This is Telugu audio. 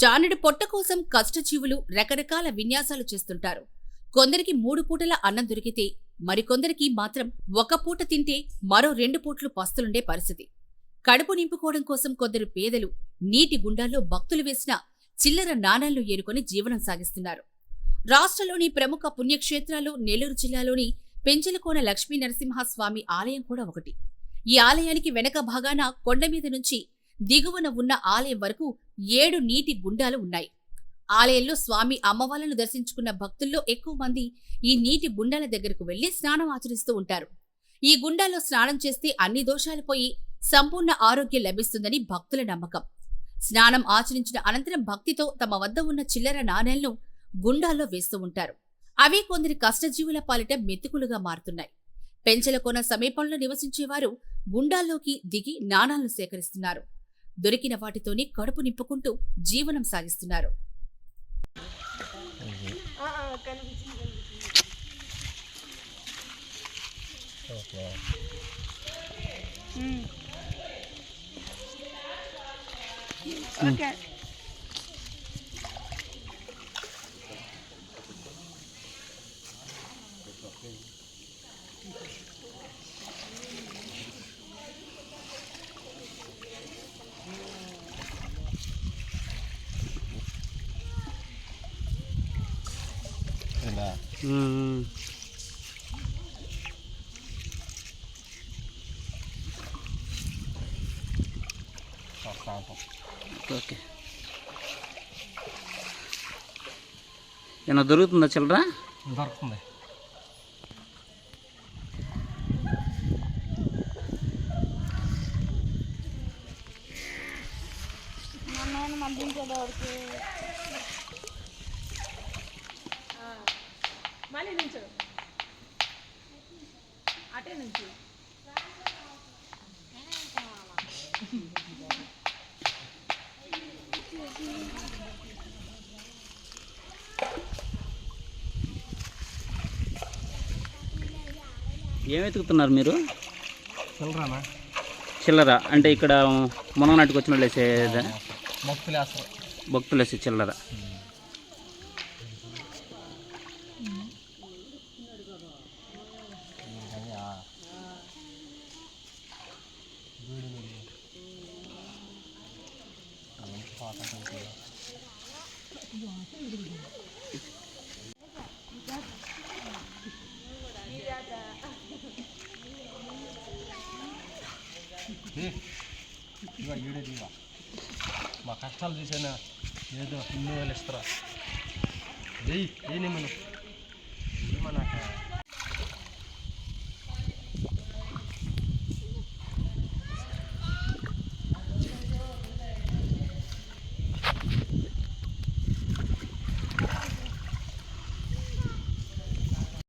జానుడి పొట్ట కోసం కష్టజీవులు రకరకాల విన్యాసాలు చేస్తుంటారు. కొందరికి మూడు పూటల అన్నం దొరికితే మరికొందరికి మాత్రం ఒక పూట తింటే మరో రెండు పూట్లు పస్తులుండే పరిస్థితి. కడుపు నింపుకోవడం కోసం కొందరు పేదలు నీటి గుండాల్లో భక్తులు వేసిన చిల్లర నాణాలను ఏరుకొని జీవనం సాగిస్తున్నారు. రాష్ట్రంలోని ప్రముఖ పుణ్యక్షేత్రాలు నెల్లూరు జిల్లాలోని పెంచలకోన లక్ష్మీ నరసింహస్వామి ఆలయం కూడా ఒకటి. ఈ ఆలయానికి వెనక భాగాన కొండ మీద నుంచి దిగువన ఉన్న ఆలయం వరకు ఏడు నీటి గుండాలు ఉన్నాయి. ఆలయంలో స్వామి అమ్మవార్లను దర్శించుకున్న భక్తుల్లో ఎక్కువ మంది ఈ నీటి గుండాల దగ్గరకు వెళ్ళి స్నానం ఆచరిస్తూ ఉంటారు. ఈ గుండాల్లో స్నానం చేస్తే అన్ని దోషాలు పోయి సంపూర్ణ ఆరోగ్యం లభిస్తుందని భక్తుల నమ్మకం. స్నానం ఆచరించిన అనంతరం భక్తితో తమ వద్ద ఉన్న చిల్లర నాణేలను గుండాల్లో వేస్తూ ఉంటారు. అవే కొందరి కష్టజీవుల పాలిట మెతుకులుగా మారుతున్నాయి. పెంచలకోన సమీపంలో నివసించేవారు గుండాల్లోకి దిగి నాణాలను సేకరిస్తున్నారు. దొరికిన వాటితోనే కడుపు నింపుకుంటూ జీవనం సాగిస్తున్నారు. ఓకే. ఓకే. ఏమన్నా దొరుకుతుందా చిల్లరా? దొరుకుతుంది. మా నాన్న నుంచు అటే నుంచి ఏం వెతుకుతున్నారు మీరు? చిల్లరానా? చిల్లర. అంటే ఇక్కడ మునగనాటికి వచ్చిన వాళ్ళు వేసేదా. భక్తులు వేస్తారు. భక్తులు వేసే చిల్లర. ఇవా ఈడేది ఇవా మా కష్టాలు చూసానా ఏదో ఇన్ని వేలు ఇస్తారా వెయ్యి వెయ్యి నిమ్మలు